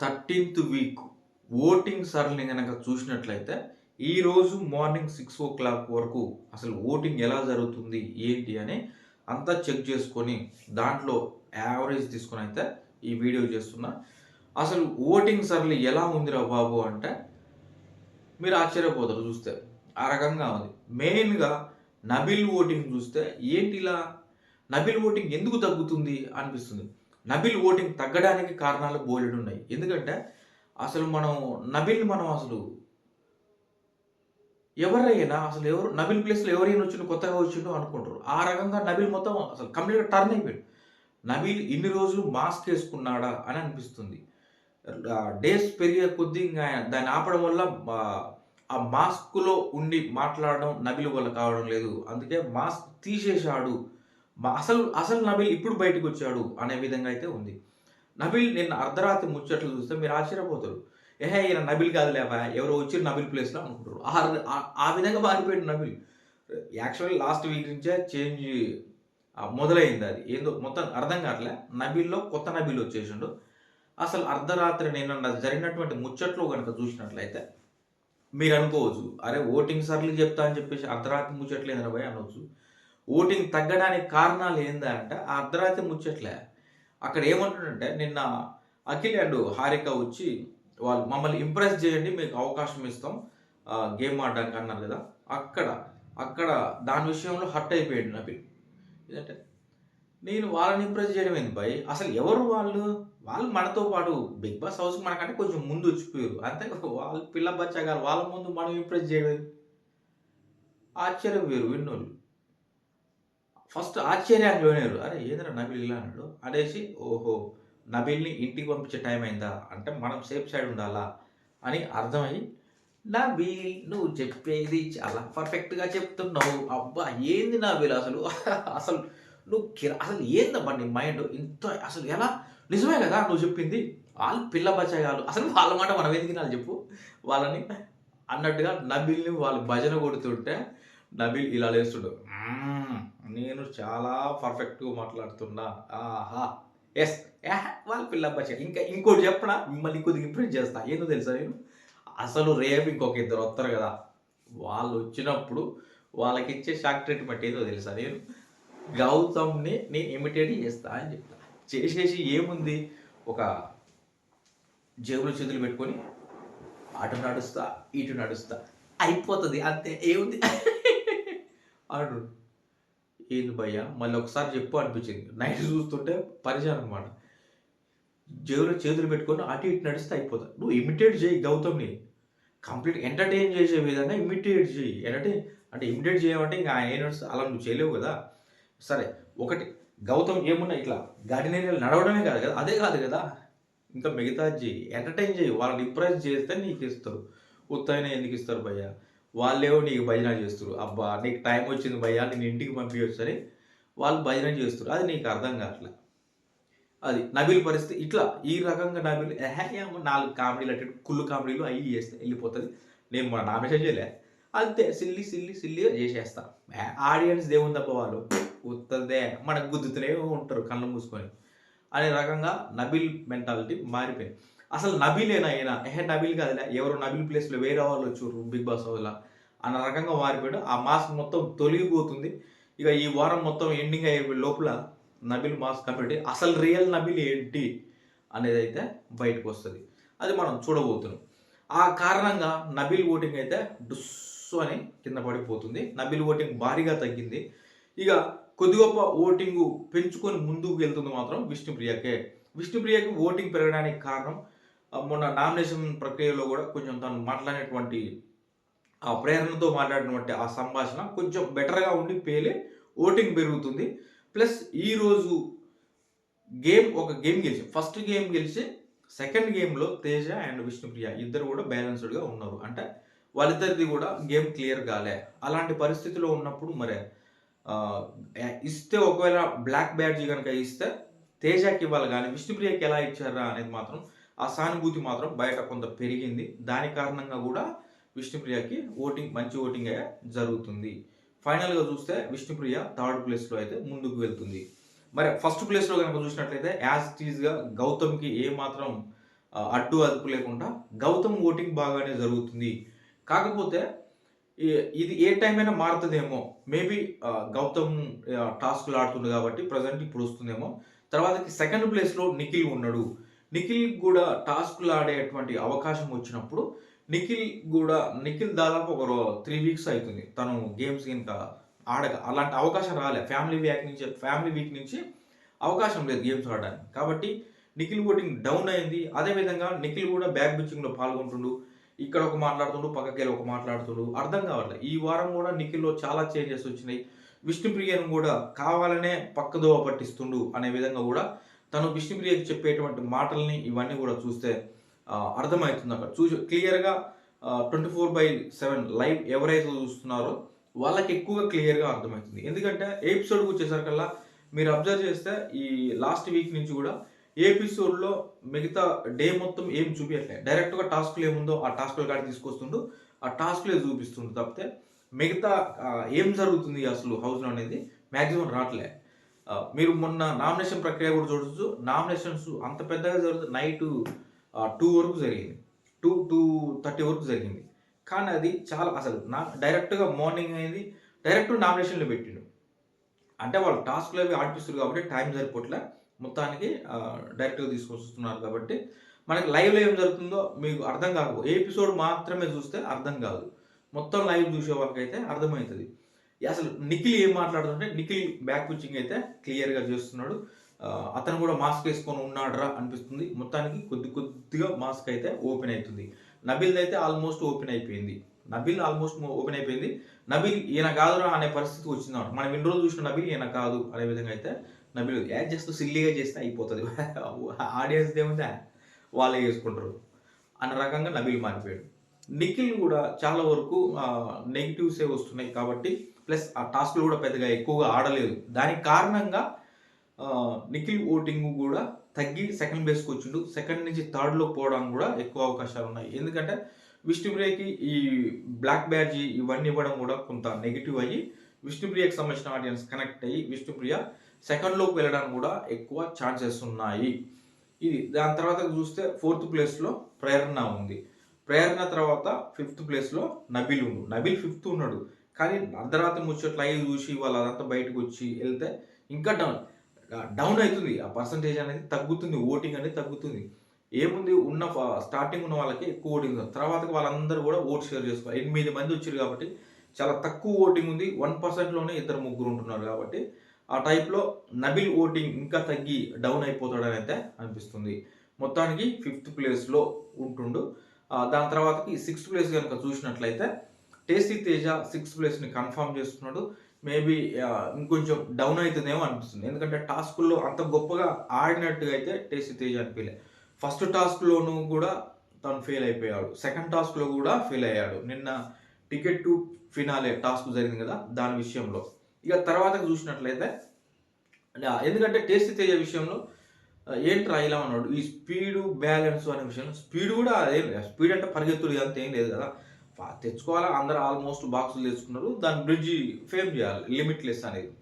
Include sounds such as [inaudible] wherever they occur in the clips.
Thirteenth week voting సరళిని కనుక చూసినట్లయితే ఈరోజు మార్నింగ్ సిక్స్ ఓ క్లాక్ వరకు అసలు ఓటింగ్ ఎలా జరుగుతుంది ఏంటి అని అంతా చెక్ చేసుకొని దాంట్లో యావరేజ్ తీసుకొని అయితే ఈ వీడియో చేస్తున్నా. అసలు ఓటింగ్ సరళి ఎలా ఉందిరా బాబు అంటే మీరు ఆశ్చర్యపోతారు చూస్తే. ఆ రకంగా ఉంది. మెయిన్గా నబిల్ ఓటింగ్ చూస్తే ఏంటి ఇలా నబిల్ ఓటింగ్ ఎందుకు తగ్గుతుంది అనిపిస్తుంది. నబిల్ ఓటింగ్ తగ్గడానికి కారణాలు బోలెడు ఉన్నాయి. ఎందుకంటే అసలు మనం నబిల్ మనం అసలు ఎవరైనా అసలు ఎవరు నబిల్ ప్లేస్లో ఎవరైనా వచ్చిండు కొత్తగా వచ్చిండో అనుకుంటారు. ఆ రకంగా నబిల్ మొత్తం అసలు కంప్లీట్గా టర్న్ అయిపోయాడు. నబిల్ ఇన్ని రోజులు మాస్క్ వేసుకున్నాడా అని అనిపిస్తుంది. డేస్ పెరిగే కొద్దీ ఇంకా దాన్ని ఆపడం వల్ల ఆ- మాస్క్లో ఉండి మాట్లాడడం నబిల్ వల్ల కావడం లేదు. అందుకే మాస్క్ తీసేశాడు అసలు అసలు నబిల్ ఇప్పుడు బయటకు వచ్చాడు అనే విధంగా అయితే ఉంది. నబిల్ నిన్న అర్ధరాత్రి ముచ్చట్లు చూస్తే మీరు ఆశ్చర్యపోతారు. ఏహే ఈయన నబిల్ కాదులేవా ఎవరో వచ్చి నబిల్ ప్లేస్లో అనుకుంటారు. ఆ- విధంగా మారిపోయాడు నబిల్. యాక్చువల్లీ లాస్ట్ వీక్ నుంచే చేంజ్ మొదలైంది అది. ఏందో మొత్తం అర్థం కావట్లే. నబిల్లో కొత్త నబిల్ వచ్చేసిండు. అసలు అర్ధరాత్రి నిన్న జరిగినటువంటి ముచ్చట్లు కనుక చూసినట్లయితే మీరు అనుకోవచ్చు అరే ఓటింగ్ సర్లు చెప్తా అని చెప్పేసి అర్ధరాత్రి ముచ్చట్లు ఏందని అనవచ్చు ఓటింగ్ తగ్గడానికి కారణాలు ఏందా అంటే ఆ అర్ధరాత్రి ముచ్చట్లే. అక్కడ ఏమంటుండంటే నిన్న అఖిల్ అండ్ హారిక వచ్చి వాళ్ళు మమ్మల్ని ఇంప్రెస్ చేయండి మీకు అవకాశం ఇస్తాం. గేమ్ ఆడడానికి అన్నారు కదా. అక్కడ అక్కడ దాని విషయంలో హట్ అయిపోయాడు నబిల్. ఏంటంటే నేను వాళ్ళని ఇంప్రెస్ చేయడం ఏంది భయ్ అసలు ఎవరు వాళ్ళు? వాళ్ళు మనతో పాటు బిగ్ బాస్ హౌస్ మనకంటే కొంచెం ముందు వచ్చిపోయారు. అంతే వాళ్ళు పిల్ల బచ్చా గారు వాళ్ళ ముందు మనం ఇంప్రెస్ చేయడం ఆశ్చర్యం వేరు విన్నోళ్ళు. ఫస్ట్ ఆశ్చర్యానికి పోయినారు. అరే ఏదైనా నబిల్ ఇలా అన్నాడు? అనేసి ఓహో నబిల్ని ఇంటికి పంపించే టైం అయిందా? అంటే మనం సేఫ్ సైడ్ ఉండాలా? అని అర్థమై నబీల్ నువ్వు చెప్పేది చాలా పర్ఫెక్ట్గా చెప్తున్నావు. అబ్బా ఏంది నబీల్ అసలు? [laughs] అసలు నువ్వు అసలు ఏందమ్మా నీ మైండ్? ఇంత అసలు ఎలా? నిజమే కదా నువ్వు చెప్పింది? వాళ్ళు పిల్ల బచ్చగాలు అసలు వాళ్ళ మాట మనం ఎందుకు వినాలి చెప్పు? వాళ్ళని అన్నట్టుగా నబిల్ని వాళ్ళు భజన కొడుతుంటే నబిల్ ఇలా లేస్తుండు. నేను చాలా పర్ఫెక్ట్గా మాట్లాడుతున్నా. ఆహా. ఎస్ వాళ్ళ పిల్ల బచ్చ ఇంకా ఇంకోటి చెప్పనా? మిమ్మల్ని కొద్దిగా ఇంప్రెస్ చేస్తా. ఏందో తెలుసా నేను? అసలు రేపు ఇంకొక ఇద్దరు వస్తారు కదా. వాళ్ళు వచ్చినప్పుడు వాళ్ళకి ఇచ్చే షాక్ ట్రీట్మెంట్ ఏదో తెలుసా నేను? గౌతమ్ని నేను ఇమిటేట్ చేస్తా అని చెప్తా. చేసేసి ఏముంది? ఒక జేబులో చేతులు పెట్టుకొని అటు నడుస్తా ఇటు నడుస్తా. అయిపోతుంది అంతే. ఏముంది? [laughs] అడు ఏంది భయ్యా? మళ్ళీ ఒకసారి చెప్పు అనిపించింది. నైట్ చూస్తుంటే పరిచయం అనమాట జేబులో చేతులు పెట్టుకొని అటు ఇటు నడిస్తే అయిపోతుంది నువ్వు ఇమిటేట్ చేయి గౌతమ్ని. కంప్లీట్ ఎంటర్టైన్ చేసే విధంగా ఇమిటేట్ చేయి. ఎంటర్టైన్ అంటే ఇమిటేట్ చేయమంటే ఇంకా ఆయన నడుస్తుంది అలా నువ్వు చేయలేవు కదా. సరే ఒకటి గౌతమ్ ఏమున్నా ఇట్లా గార్డెన్ ఏరియాలో నడవడమే కాదు కదా. అదే కాదు కదా. ఇంకా మిగతా చేయి. ఎంటర్టైన్ చేయి. వాళ్ళని ఇంప్రెస్ చేస్తే నీకు ఇస్తారు. ఉత్తైన ఎందుకు ఇస్తారు భయ్యా? వాళ్ళేవో నీకు భజన చేస్తారు అబ్బా నీకు టైం వచ్చింది భయ్యా నేను ఇంటికి పంపించచ్చు వాళ్ళు భజన చేస్తారు అది నీకు అర్థం కావట్లే? అది నబిల్ పరిస్థితి ఇట్లా ఈ రకంగా నబిల్ నాలుగు కామెడీలు అంటే కుళ్ళు కామెడీలు అవి చేస్తే వెళ్ళిపోతుంది. నేను మన నామినేషన్ చేయలే. అంతే సిల్లి సిల్లి సిల్లిగా చేసేస్తా. ఆడియన్స్ దేవుందప్ప వాళ్ళు ఉత్తదే మనకు గుద్దుతూనే ఉంటారు కళ్ళు మూసుకొని. అనే రకంగా నబిల్ మెంటాలిటీ మారిపోయింది. అసలు నబీలేనా అయినా ఎహే నబీల్ కాదులే. ఎవరు నబిల్ ప్లేస్లో వేరే వాళ్ళు వచ్చారు బిగ్ బాస్ వల్ల. అన్న రకంగా మారిపోయాడు. ఆ మాస్క్ మొత్తం తొలగిపోతుంది. ఇక ఈ వారం మొత్తం ఎండింగ్ అయ్యే లోపల నబిల్ మాస్క్ కంప్లీట్ అసలు రియల్ నబీల్ ఏంటి అనేది అయితే బయటకు వస్తుంది. అది మనం చూడబోతున్నాం. ఆ కారణంగా నబిల్ ఓటింగ్ అయితే డుస్సు అని కింద పడిపోతుంది. నబిల్ ఓటింగ్ భారీగా తగ్గింది. ఇక కొద్ది గొప్ప ఓటింగు పెంచుకొని ముందుకు వెళ్తుంది మాత్రం విష్ణుప్రియకే. విష్ణుప్రియకి ఓటింగ్ పెరగడానికి కారణం మొన్న నామినేషన్ ప్రక్రియలో కూడా కొంచెం తను మాట్లాడినటువంటి ఆ ప్రేరణతో మాట్లాడినటువంటి ఆ సంభాషణ కొంచెం బెటర్గా ఉండి పేలే ఓటింగ్ పెరుగుతుంది. ప్లస్ ఈరోజు గేమ్ ఒక గేమ్ గెలిచి ఫస్ట్ గేమ్ గెలిచి సెకండ్ గేమ్లో తేజ అండ్ విష్ణుప్రియ ఇద్దరు కూడా బ్యాలెన్స్డ్గా ఉన్నారు. అంటే వాళ్ళిద్దరిది కూడా గేమ్ క్లియర్ కాలే. అలాంటి పరిస్థితిలో ఉన్నప్పుడు మరి ఇస్తే ఒకవేళ బ్లాక్ బ్యాడ్జీ కనుక ఇస్తే తేజకి ఇవ్వాలి కానీ విష్ణుప్రియకి ఎలా ఇచ్చారా అనేది మాత్రం ఆ సానుభూతి మాత్రం బయట కొంత పెరిగింది. దాని కారణంగా కూడా విష్ణుప్రియకి ఓటింగ్ మంచి ఓటింగ్ జరుగుతుంది. ఫైనల్గా చూస్తే విష్ణుప్రియ థర్డ్ ప్లేస్లో అయితే ముందుకు వెళ్తుంది. మరి ఫస్ట్ ప్లేస్లో కనుక చూసినట్లయితే యాజ్ టీజ్గా గౌతమ్కి ఏ మాత్రం అడ్డు అదుపు లేకుండా గౌతమ్ ఓటింగ్ బాగానే జరుగుతుంది. కాకపోతే ఇది ఏ టైం అయినా మారుతుందేమో. మేబీ గౌతమ్ టాస్క్లు ఆడుతుంది కాబట్టి ప్రజెంట్ ఇప్పుడు వస్తుందేమో. తర్వాతకి సెకండ్ ప్లేస్లో నిఖిల్ ఉన్నాడు. నిఖిల్ కూడా టాస్క్లు ఆడేటువంటి అవకాశం వచ్చినప్పుడు నిఖిల్ కూడా నిఖిల్ దాదాపు ఒక త్రీ వీక్స్ అవుతుంది తను గేమ్స్ ఇంకా ఆడక అలాంటి అవకాశం రాలే. ఫ్యామిలీ వీక్ నుంచి ఫ్యామిలీ వీక్ నుంచి అవకాశం లేదు గేమ్స్ ఆడడానికి. కాబట్టి నిఖిల్ ఓటింగ్ డౌన్ అయింది. అదేవిధంగా నిఖిల్ కూడా బ్యాక్ బిచ్చింగ్లో పాల్గొంటుండు. ఇక్కడ ఒక మాట్లాడుతుండు పక్కకెళ్ళి ఒక మాట్లాడుతుండు. అర్థం కావట్లేదు ఈ వారం కూడా నిఖిల్లో చాలా చేంజెస్ వచ్చినాయి. విష్ణుప్రియను కూడా కావాలనే పక్కదోవ పట్టిస్తుండు అనే విధంగా కూడా తను విష్ణుప్రియకి చెప్పేటువంటి మాటల్ని ఇవన్నీ కూడా చూస్తే అర్థమవుతుంది అక్కడ. చూసి క్లియర్గా twenty four by seven live ఎవరైతే చూస్తున్నారో వాళ్ళకి ఎక్కువగా క్లియర్గా అర్థమవుతుంది. ఎందుకంటే ఎపిసోడ్కి వచ్చేసరికల్లా మీరు అబ్జర్వ్ చేస్తే ఈ లాస్ట్ వీక్ నుంచి కూడా ఎపిసోడ్లో మిగతా డే మొత్తం ఏం చూపించట్లేదు డైరెక్ట్గా టాస్క్లు ఏముందో ఆ టాస్క్ల కాడ తీసుకొస్తుండు ఆ టాస్క్లే చూపిస్తుండు తప్పితే మిగతా ఏం జరుగుతుంది అసలు హౌస్లో అనేది మ్యాక్సిమం రావట్లే మీరు మొన్న నామినేషన్ ప్రక్రియ కూడా చూడొచ్చు. నామినేషన్స్ అంత పెద్దగా జరుగుతుంది నైట్ టూ వరకు జరిగింది. టూ టూ థర్టీ వరకు జరిగింది. కానీ అది చాలా అసలు నా డైరెక్ట్గా మార్నింగ్ అనేది డైరెక్ట్ నామినేషన్లో పెట్టిండు. అంటే వాళ్ళు టాస్క్లు అవి ఆడిపిస్తారు కాబట్టి టైం సరిపోట్లే. మొత్తానికి డైరెక్ట్గా తీసుకొస్తున్నారు కాబట్టి మనకి లైవ్లో ఏం జరుగుతుందో మీకు అర్థం కాకపో ఎపిసోడ్ మాత్రమే చూస్తే అర్థం కాదు. మొత్తం లైవ్ చూసే వాళ్ళకైతే అర్థమవుతుంది. అసలు నిఖిల్ ఏం మాట్లాడుతుంటే నిఖిల్ బ్యాక్ పిచ్చింగ్ అయితే క్లియర్గా చేస్తున్నాడు. అతను కూడా మాస్క్ వేసుకొని ఉన్నాడురా అనిపిస్తుంది. మొత్తానికి కొద్ది కొద్దిగా మాస్క్ అయితే ఓపెన్ అవుతుంది. నబిల్ అయితే ఆల్మోస్ట్ ఓపెన్ అయిపోయింది. నబిల్ ఆల్మోస్ట్ ఓపెన్ అయిపోయింది. నబిల్ ఈయన కాదురా అనే పరిస్థితి వచ్చింది మనం ఇన్ని రోజులు చూసిన నబిల్ ఈయన కాదు అనే విధంగా అయితే నబిల్ యాడ్ చేస్తూ సిల్లీగా చేస్తే అయిపోతుంది. ఆడియన్స్ [laughs] ఏముందా? వాళ్ళే చేసుకుంటారు. అన్న రకంగా నబిల్ మారిపోయాడు. నిఖిల్ కూడా చాలా వరకు నెగిటివ్సే వస్తున్నాయి కాబట్టి ప్లస్ ఆ టాస్క్లు కూడా పెద్దగా ఎక్కువగా ఆడలేదు. దానికి కారణంగా నిఖిల్ ఓటింగ్ కూడా తగ్గి సెకండ్ బేస్కి వచ్చిండు. సెకండ్ నుంచి థర్డ్లో పోవడానికి కూడా ఎక్కువ అవకాశాలు ఉన్నాయి. ఎందుకంటే విష్ణుప్రియకి ఈ బ్లాక్ బ్యాడ్జీ ఇవన్నీ ఇవ్వడం కూడా కొంత నెగిటివ్ అయ్యి విష్ణుప్రియకి సంబంధించిన ఆడియన్స్ కనెక్ట్ అయ్యి విష్ణుప్రియ సెకండ్లోకి వెళ్ళడానికి కూడా ఎక్కువ ఛాన్సెస్ ఉన్నాయి. ఇది దాని తర్వాత చూస్తే ఫోర్త్ ప్లేస్లో ప్రేరణ ఉంది. ప్రేరణ తర్వాత ఫిఫ్త్ ప్లేస్లో నబిల్ ఉండు. నబిల్ ఫిఫ్త్ ఉన్నాడు. కానీ అర్ధరాత్రి ముచ్చట్లు అయ్యి చూసి వాళ్ళు అదంతా బయటకు వచ్చి వెళ్తే ఇంకా డౌన్ డౌన్ అవుతుంది. ఆ పర్సంటేజ్ అనేది తగ్గుతుంది. ఓటింగ్ అనేది తగ్గుతుంది. ఏముంది? ఉన్న స్టార్టింగ్ ఉన్న వాళ్ళకి ఎక్కువ ఓటింగ్ తర్వాత వాళ్ళందరూ కూడా ఓట్ షేర్ చేసుకోవాలి. ఎనిమిది మంది వచ్చారు కాబట్టి చాలా తక్కువ ఓటింగ్ ఉంది. వన్ పర్సెంట్లోనే ఇద్దరు ముగ్గురు ఉంటున్నారు కాబట్టి ఆ టైప్లో నబిల్ ఓటింగ్ ఇంకా తగ్గి డౌన్ అయిపోతాడని అయితే అనిపిస్తుంది. మొత్తానికి ఫిఫ్త్ ప్లేస్లో ఉంటుండు. దాని తర్వాతకి సిక్స్త్ ప్లేస్ కనుక చూసినట్లయితే టేస్టీ తేజ సిక్స్త్ ప్లేస్ని కన్ఫర్మ్ చేస్తున్నాడు. మేబీ ఇంకొంచెం డౌన్ అవుతుందేమో అనిపిస్తుంది. ఎందుకంటే టాస్కుల్లో అంత గొప్పగా ఆడినట్టుగా అయితే టేస్టీ తేజ అనిపించలే ఫస్ట్ టాస్క్లోనూ కూడా తను ఫెయిల్ అయిపోయాడు. సెకండ్ టాస్క్లో కూడా ఫెయిల్ అయ్యాడు. నిన్న టికెట్ టు ఫినాలే టాస్క్ జరిగింది కదా దాని విషయంలో. ఇక తర్వాత చూసినట్లయితే ఎందుకంటే టేస్టీ తేజ విషయంలో ఆ, ఏంట్రా ఇలా అన్నాడు. ఈ స్పీడు బ్యాలెన్స్ అనే విషయంలో స్పీడ్ కూడా అదే స్పీడ్ అంటే పరిగెత్తుడు ఇదంతా ఏం లేదు కదా. తెచ్చుకోవాలా? అందరూ ఆల్మోస్ట్ బాక్సులు తెచ్చుకున్నారు. దాని బ్రిడ్జి ఫేమ్ చేయాలి. లిమిట్లెస్ అనేది.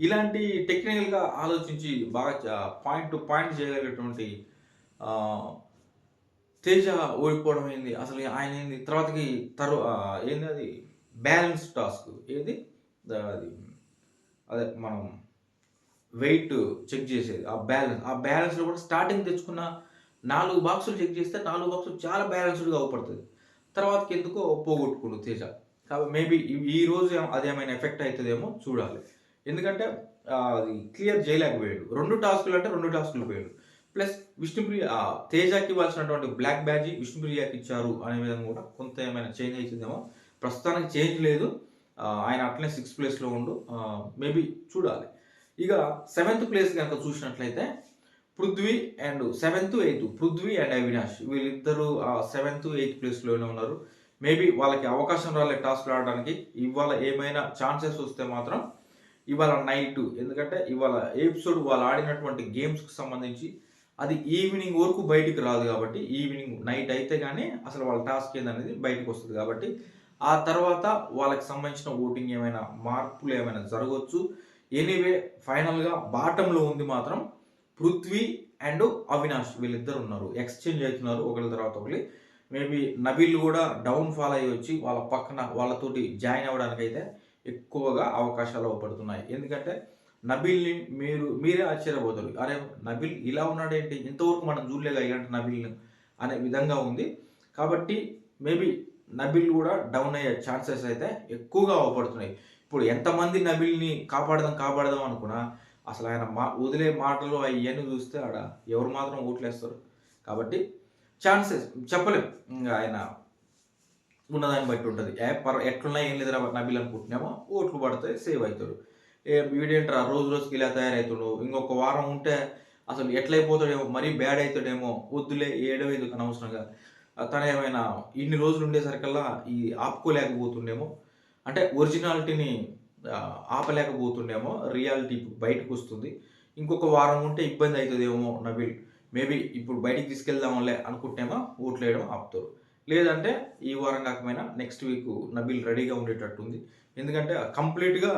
ఇలాంటి టెక్నికల్గా ఆలోచించి బాగా పాయింట్ టు పాయింట్ చేయగలిగేటువంటి తేజ ఓడిపోవడం ఏంది? అసలు ఆయన ఏంది? తర్వాతకి తర్వా ఏంది అది? Balance task. ఏది? అది అదే మనం వెయిట్ చెక్ చేసేది. ఆ బ్యాలెన్స్. ఆ బ్యాలెన్స్లో కూడా స్టార్టింగ్ తెచ్చుకున్న నాలుగు బాక్సులు చెక్ చేస్తే నాలుగు బాక్సులు చాలా బ్యాలెన్స్డ్గా అవుపడుతుంది తర్వాతకి ఎందుకో పోగొట్టుకుండు తేజ. కాబట్టి మేబీ ఈ రోజు అదేమైనా ఎఫెక్ట్ అవుతుందేమో చూడాలి. ఎందుకంటే అది క్లియర్ చేయలేకపోయాడు రెండు టాస్కులు అంటే రెండు టాస్కులు పోయాడు. ప్లస్ విష్ణుప్రియ తేజకి ఇవ్వాల్సినటువంటి బ్లాక్ బ్యాడ్జి విష్ణుప్రియకి ఇచ్చారు అనే విధంగా కూడా కొంత ఏమైనా చేంజ్ అవుతుందేమో ప్రస్తుతానికి చేంజ్ లేదు. ఆయన అట్లనే సిక్స్త్ ప్లేస్లో ఉండు. మేబీ చూడాలి. ఇక సెవెంత్ ప్లేస్ కనుక చూసినట్లయితే Prithvi and seventh eighth. Prithvi and Avinash. వీళ్ళిద్దరూ సెవెంత్ ఎయిత్ ప్లేస్లోనే ఉన్నారు. మేబీ వాళ్ళకి అవకాశం రాలే టాస్క్ ఆడడానికి ఇవాళ ఏమైనా ఛాన్సెస్ వస్తే మాత్రం ఇవాళ నైట్. ఎందుకంటే ఇవాళ ఎపిసోడ్ వాళ్ళు ఆడినటువంటి గేమ్స్కి సంబంధించి అది ఈవినింగ్ వరకు బయటికి రాదు కాబట్టి ఈవినింగ్ నైట్ అయితే కానీ అసలు వాళ్ళ టాస్క్ ఏందనేది బయటకు వస్తుంది కాబట్టి ఆ తర్వాత వాళ్ళకి సంబంధించిన ఓటింగ్ ఏమైనా మార్పులు ఏమైనా జరగవచ్చు ఎనీవే ఫైనల్గా బాటంలో ఉంది మాత్రం పృథ్వీ అండ్ అవినాష్ వీళ్ళిద్దరు ఉన్నారు. ఎక్స్చేంజ్ అవుతున్నారు ఒకరి తర్వాత ఒకరి మేబీ నబీల్ కూడా డౌన్ ఫాల్ అయ్యి వచ్చి వాళ్ళ పక్కన వాళ్ళతోటి జాయిన్ అవ్వడానికి అయితే ఎక్కువగా అవకాశాలు పడుతున్నాయి ఎందుకంటే నబీల్ని మీరు మీరే ఆశ్చర్యపోతారు. అరే నబీల్ ఇలా ఉన్నాడేంటి? ఇంతవరకు మనం చూడలేగా ఇలాంటి నబీల్ని అనే విధంగా ఉంది. కాబట్టి మేబీ నబిల్ కూడా డౌన్ అయ్యే ఛాన్సెస్ అయితే ఎక్కువగా అవపడుతున్నాయి. ఇప్పుడు ఎంతమంది నబిల్ని కాపాడదాం కాపాడదాం అనుకున్నా అసలు ఆయన మా వదిలే మాటలు అవన్నీ చూస్తే ఆడ ఎవరు మాత్రం ఓట్లేస్తారు. కాబట్టి ఛాన్సెస్ చెప్పలేం. ఇంకా ఆయన ఉన్నదాన్ని బట్టి ఉంటుంది. పర్ ఎట్లున్నా ఏం లేదురా నబిల్ అనుకుంటున్నామో ఓట్లు పడతాయి సేవ్ అవుతాడు. ఏ వీడేంట్రా రోజు రోజుకి ఇలా తయారవుతాడు ఇంకొక వారం ఉంటే అసలు ఎట్లయిపోతాడేమో మరీ బ్యాడ్ అవుతాడేమో వద్దులే ఏడో ఎందుకు అనవసరంగా. తను ఏమైనా ఇన్ని రోజులు ఉండేసరికల్లా ఈ ఆపుకోలేకపోతుండేమో. అంటే ఒరిజినాలిటీని ఆపలేకపోతుండేమో రియాలిటీ బయటకు వస్తుంది ఇంకొక వారం ఉంటే ఇబ్బంది అవుతుందేమో నబిల్ మేబీ ఇప్పుడు బయటికి తీసుకెళ్దాంలే అనుకుంటేమో ఓట్లు వేయడం ఆపుతారు. లేదంటే ఈ వారం కాకపోయినా నెక్స్ట్ వీక్ నబిల్ రెడీగా ఉండేటట్టుంది. ఎందుకంటే కంప్లీట్గా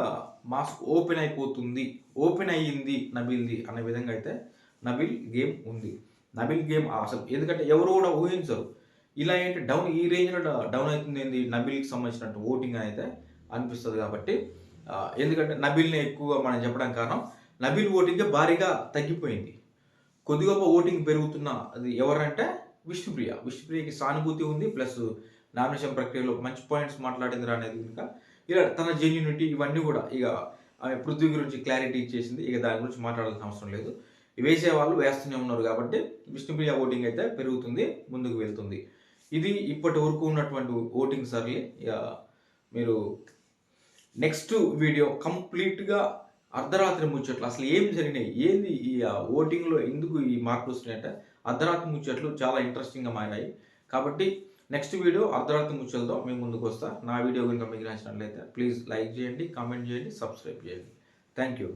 మాస్క్ ఓపెన్ అయిపోతుంది. ఓపెన్ అయ్యింది నబిల్ది అనే విధంగా అయితే నబిల్ గేమ్ ఉంది. నబిల్ గేమ్ అసలు ఎందుకంటే ఎవరు కూడా ఊహించరు. ఇలా ఏంటి డౌన్ ఈ రేంజ్లో డౌన్ అవుతుంది ఏంది నబిల్కి సంబంధించినట్టు ఓటింగ్ అయితే అనిపిస్తుంది కాబట్టి ఎందుకంటే నబిల్ని ఎక్కువగా మనం చెప్పడం కారణం నబిల్ ఓటింగ్ భారీగా తగ్గిపోయింది. కొద్ది గొప్ప ఓటింగ్ పెరుగుతున్న అది ఎవరంటే విష్ణుప్రియ. విష్ణుప్రియకి సానుభూతి ఉంది ప్లస్ నామినేషన్ ప్రక్రియలో మంచి పాయింట్స్ మాట్లాడింది అనేది కనుక ఇలా తన జెన్యునిటీ ఇవన్నీ కూడా ఇక ఆమె పృథ్వీ గురించి క్లారిటీ ఇచ్చేసింది ఇక దాని గురించి మాట్లాడాల్సిన అవసరం లేదు. వేసే వాళ్ళు వేస్తూనే ఉన్నారు కాబట్టి విష్ణుప్రియ ఓటింగ్ అయితే పెరుగుతుంది ముందుకు వెళ్తుంది. ఇది ఇప్పటి వరకు ఉన్నటువంటి ఓటింగ్ సర్లే ఇక మీరు నెక్స్ట్ వీడియో కంప్లీట్గా అర్ధరాత్రి ముచ్చట్లు. అసలు ఏం జరిగినాయి? ఏంది ఈ ఓటింగ్లో ఎందుకు ఈ మార్పులు వస్తున్నాయంటే అర్ధరాత్రి ముచ్చట్లు చాలా ఇంట్రెస్టింగ్గా మారాయి. కాబట్టి నెక్స్ట్ వీడియో అర్ధరాత్రి ముచ్చలతో మేము ముందుకు వస్తా. నా వీడియో కనుక మీకు నచ్చినట్లయితే ప్లీజ్ లైక్ చేయండి కామెంట్ చేయండి సబ్స్క్రైబ్ చేయండి. Thank you.